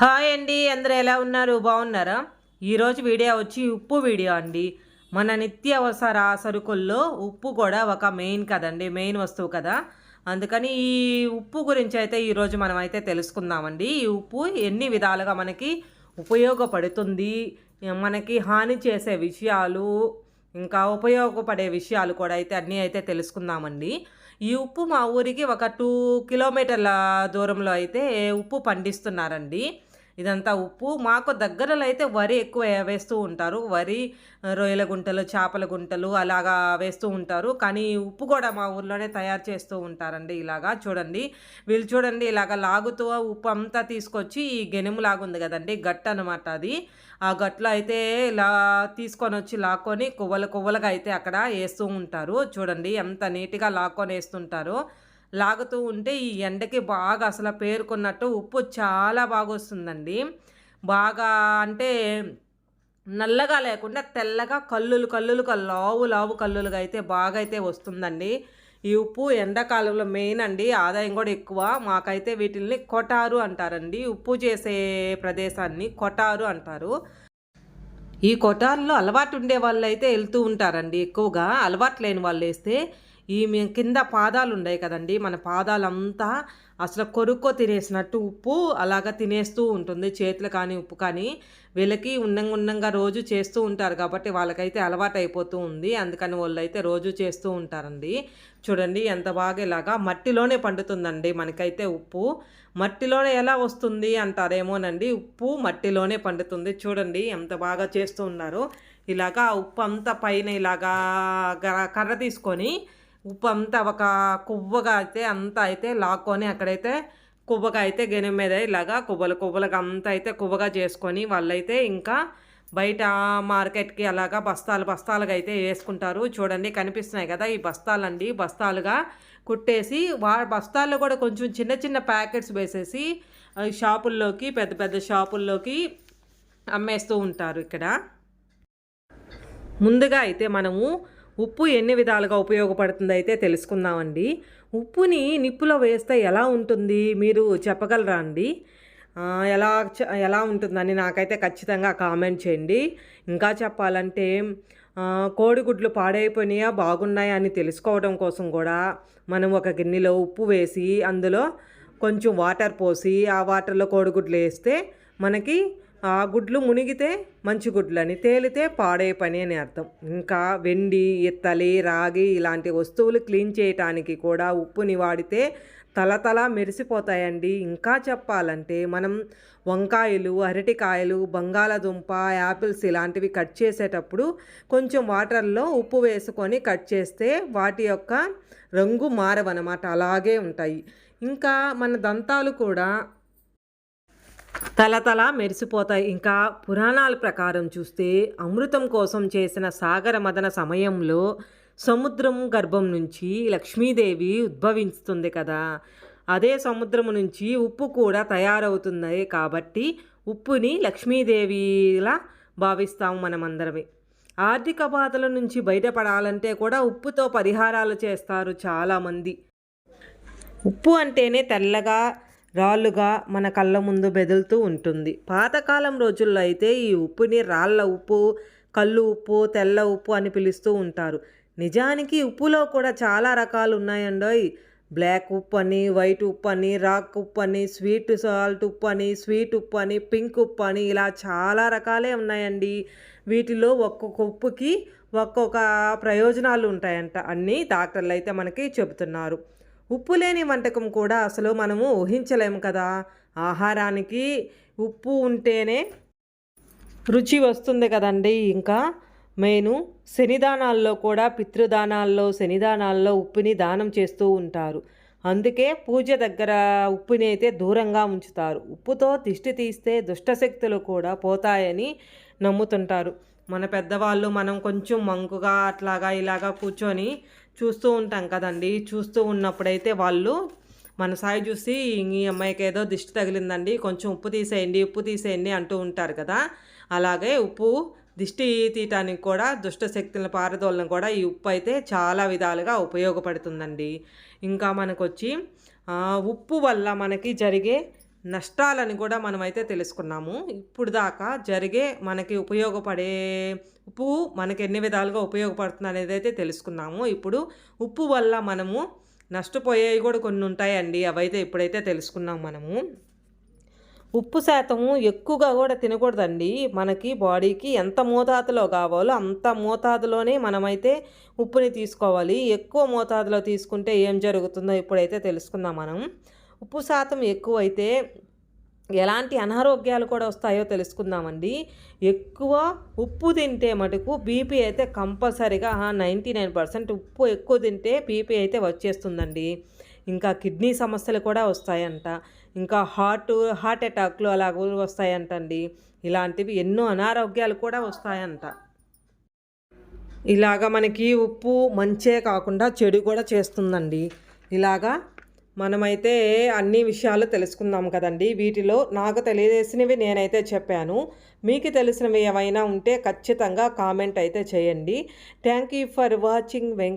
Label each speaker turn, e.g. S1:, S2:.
S1: Hi అండి అందరూ ఎలా ఉన్నారు? బాగున్నారా? ఈరోజు వీడియో వచ్చి ఉప్పు వీడియో అండి. మన నిత్యావసర సరుకుల్లో ఉప్పు కూడా ఒక మెయిన్ కదండి మెయిన్ వస్తువు కదా. అందుకని ఈ ఉప్పు గురించి అయితే ఈరోజు మనం అయితే తెలుసుకుందామండి. ఈ ఉప్పు ఎన్ని విధాలుగా మనకి ఉపయోగపడుతుంది మనకి హాని చేసే విషయాలు ఇంకా ఉపయోగపడే విషయాలు కూడా అయితే అన్నీ అయితే తెలుసుకుందామండి. ఈ ఉప్పు మా ఊరికి ఒక టూ కిలోమీటర్ల దూరంలో అయితే ఉప్పు పండిస్తున్నారండి. ఇదంతా ఉప్పు. మాకు దగ్గరలో అయితే వరి ఎక్కువ వేస్తూ ఉంటారు. వరి రొయ్యల గుంటలు చేపల గుంటలు అలాగా వేస్తూ ఉంటారు. కానీ ఉప్పు కూడా మా ఊర్లోనే తయారు చేస్తూ ఉంటారండి ఇలాగా. చూడండి. వీళ్ళు చూడండి ఇలాగ లాగుతూ ఉప్పు అంతా తీసుకొచ్చి ఈ గెనుము లాగుంది కదండి. గట్టు అనమాట అది. ఆ గట్లో అయితే ఇలా తీసుకొని వచ్చి లాక్కొని కొవ్వలు కొవ్వలుగా అయితే అక్కడ వేస్తూ ఉంటారు. చూడండి ఎంత నీట్గా లాక్కొని వేస్తుంటారో. లాగుతూ ఉంటే ఈ ఎండకి బాగా అసలు పేరుకున్నట్టు ఉప్పు చాలా బాగా వస్తుందండి బాగా అంటే నల్లగా లేకుండా తెల్లగా కల్లులు కల్లులు లావు లావు కల్లులుగా అయితే బాగా అయితే వస్తుందండి. ఈ ఉప్పు ఎండాకాలంలో మెయిన్ అండి. ఆదాయం కూడా ఎక్కువ. మాకైతే వీటిల్ని కొటారు అంటారండి. ఉప్పు చేసే ప్రదేశాన్ని కొటారు అంటారు. ఈ కొటారులో అలవాటు ఉండే వాళ్ళు అయితే వెళ్తూ ఉంటారండి ఎక్కువగా. అలవాటు లేని వాళ్ళు వేస్తే ఈ కింద పాదాలు ఉన్నాయి కదండి. మన పాదాలంతా అసలు కొరుక్కో తినేసినట్టు ఉప్పు అలాగా తినేస్తూ ఉంటుంది. చేతులు కానీ ఉప్పు కానీ వీళ్ళకి ఉండంగా ఉండంగా రోజు చేస్తూ ఉంటారు కాబట్టి వాళ్ళకైతే అలవాటు అయిపోతూ ఉంది. అందుకని వాళ్ళు అయితే రోజు చేస్తూ ఉంటారండి. చూడండి ఎంత బాగా ఇలాగా మట్టిలోనే పండుతుందండి మనకైతే ఉప్పు. మట్టిలోనే ఎలా వస్తుంది అంటారేమోనండి. ఉప్పు మట్టిలోనే పండుతుంది. చూడండి ఎంత బాగా చేస్తూ ఉన్నారు. ఇలాగా ఉప్పు అంతా పైన ఇలాగా కర్ర తీసుకొని ఉప్పు అంతా ఒక కువ్వగా అయితే అంతా అయితే లాక్కొని అక్కడైతే కువ్వగా అయితే గెనె మీద ఇలాగా కువ్వలు కువ్వలుగా అంతా అయితే కువ్వగా చేసుకొని వాళ్ళైతే ఇంకా బయట మార్కెట్కి అలాగా బస్తాలు బస్తాలుగా అయితే వేసుకుంటారు. చూడండి కనిపిస్తున్నాయి కదా ఈ బస్తాలండి. బస్తాలుగా కుట్టేసి వా బస్తాల్లో కూడా కొంచెం చిన్న చిన్న ప్యాకెట్స్ వేసేసి షాపుల్లోకి పెద్ద పెద్ద షాపుల్లోకి అమ్మేస్తూ ఉంటారు ఇక్కడ. ముందుగా అయితే మనము ఉప్పు ఎన్ని విధాలుగా ఉపయోగపడుతుంది అయితే తెలుసుకుందామండి. ఉప్పుని నిప్పులో వేస్తే ఎలా ఉంటుంది? మీరు చెప్పగలరా అండి? ఎలా ఎలా ఉంటుందని నాకైతే ఖచ్చితంగా కామెంట్ చేయండి. ఇంకా చెప్పాలంటే కోడిగుడ్లు పాడైపోయినాయా బాగున్నాయా అని తెలుసుకోవడం కోసం కూడా మనం ఒక గిన్నెలో ఉప్పు వేసి అందులో కొంచెం వాటర్ పోసి ఆ వాటర్లో కోడిగుడ్లు వేస్తే మనకి ఆ గుడ్లు మునిగితే మంచి గుడ్లు అని తేలితే పాడే పని అని అర్థం. ఇంకా వెండి ఇత్తలి రాగి ఇలాంటి వస్తువులు క్లీన్ చేయటానికి కూడా ఉప్పుని వాడితే తలతల మెరిసిపోతాయండి. ఇంకా చెప్పాలంటే మనం వంకాయలు అరటికాయలు బంగాళదుంప యాపిల్స్ ఇలాంటివి కట్ చేసేటప్పుడు కొంచెం వాటర్లో ఉప్పు వేసుకొని కట్ చేస్తే వాటి యొక్క రంగు మారవనమాట అలాగే ఉంటాయి. ఇంకా మన దంతాలు కూడా తలతల మెరిసిపోతాయి. ఇంకా పురాణాల ప్రకారం చూస్తే అమృతం కోసం చేసిన సాగర మదన సమయంలో సముద్రం గర్భం నుంచి లక్ష్మీదేవి ఉద్భవిస్తుంది కదా. అదే సముద్రం నుంచి ఉప్పు కూడా తయారవుతుంది కాబట్టి ఉప్పుని లక్ష్మీదేవిలా భావిస్తాము మనమందరమే. ఆర్థిక బాధల నుంచి బయటపడాలంటే కూడా ఉప్పుతో పరిహారాలు చేస్తారు చాలామంది. ఉప్పు అంటేనే తెల్లగా రాళ్ళుగా మన కళ్ళ ముందు బెదులుతూ ఉంటుంది. పాతకాలం రోజుల్లో అయితే ఈ ఉప్పుని రాళ్ళ ఉప్పు కళ్ళు ఉప్పు తెల్ల ఉప్పు అని పిలుస్తూ ఉంటారు. నిజానికి ఉప్పులో కూడా చాలా రకాలు ఉన్నాయండోయ్. బ్లాక్ ఉప్పు అని వైట్ ఉప్పు అని రాక్ ఉప్పు అని స్వీట్ సాల్ట్ ఉప్పు అని స్వీట్ ఉప్పు అని పింక్ ఉప్పు అని ఇలా చాలా రకాలే ఉన్నాయండి. వీటిలో ఒక్కొక్క ఉప్పుకి ఒక్కొక్క ప్రయోజనాలు ఉంటాయంట. అన్నీ డాక్టర్లు అయితే మనకి చెబుతున్నారు. ఉప్పు లేని వంటకం కూడా అసలు మనము ఊహించలేము కదా. ఆహారానికి ఉప్పు ఉంటేనే రుచి వస్తుంది కదండి. ఇంకా మెయిన్ శనిదానాల్లో కూడా పితృదానాల్లో శనిదానాల్లో ఉప్పుని దానం చేస్తూ ఉంటారు. అందుకే పూజ దగ్గర ఉప్పుని అయితే దూరంగా ఉంచుతారు. ఉప్పుతో దిష్టి తీస్తే దుష్టశక్తులు కూడా పోతాయని నమ్ముతుంటారు. మన పెద్దవాళ్ళు మనం కొంచెం మంకుగా అట్లాగా ఇలాగా కూర్చొని చూస్తూ ఉంటాం కదండి. చూస్తూ ఉన్నప్పుడైతే వాళ్ళు మన సాయి చూసి ఈ అమ్మాయికి ఏదో దిష్టి తగిలిందండి కొంచెం ఉప్పు తీసేయండి ఉప్పు తీసేయండి అంటూ ఉంటారు కదా. అలాగే ఉప్పు దిష్టి తీయటానికి కూడా దుష్ట శక్తులను కూడా ఈ ఉప్పు అయితే చాలా విధాలుగా ఉపయోగపడుతుందండి. ఇంకా మనకు వచ్చి ఉప్పు వల్ల మనకి జరిగే నష్టాలని కూడా మనమైతే తెలుసుకున్నాము. ఇప్పుడు దాకా జరిగే మనకి ఉపయోగపడే ఉప్పు మనకి ఎన్ని విధాలుగా ఉపయోగపడుతుంది అనేది అయితే తెలుసుకున్నాము. ఇప్పుడు ఉప్పు వల్ల మనము నష్టపోయేవి కూడా కొన్ని ఉంటాయండి. అవైతే ఇప్పుడైతే తెలుసుకున్నాం మనము. ఉప్పు శాతము ఎక్కువగా కూడా తినకూడదండి. మనకి బాడీకి ఎంత మోతాదులో కావాలో అంత మోతాదులోనే మనమైతే ఉప్పుని తీసుకోవాలి. ఎక్కువ మోతాదులో తీసుకుంటే ఏం జరుగుతుందో ఇప్పుడైతే తెలుసుకుందాం మనం. ఉప్పు శాతం ఎక్కువైతే ఎలాంటి అనారోగ్యాలు కూడా వస్తాయో తెలుసుకుందామండి. ఎక్కువ ఉప్పు తింటే మటుకు బీపీ అయితే కంపల్సరీగా నైంటీ నైన్ పర్సెంట్ ఉప్పు ఎక్కువ తింటే బీపీ అయితే వచ్చేస్తుందండి. ఇంకా కిడ్నీ సమస్యలు కూడా వస్తాయంట. ఇంకా హార్ట్ హార్ట్ అటాక్లు అలా వస్తాయంటండి. ఇలాంటివి ఎన్నో అనారోగ్యాలు కూడా వస్తాయంట. ఇలాగ మనకి ఉప్పు మంచే కాకుండా చెడు కూడా చేస్తుందండి. ఇలాగా మనమైతే అన్ని విషయాలు తెలుసుకుందాం కదండి. వీటిలో నాకు తెలియజేసినవి నేనైతే చెప్పాను. మీకు తెలిసినవి ఏమైనా ఉంటే ఖచ్చితంగా కామెంట్ అయితే చేయండి. థ్యాంక్ యూ ఫర్ వాచింగ్ వెంక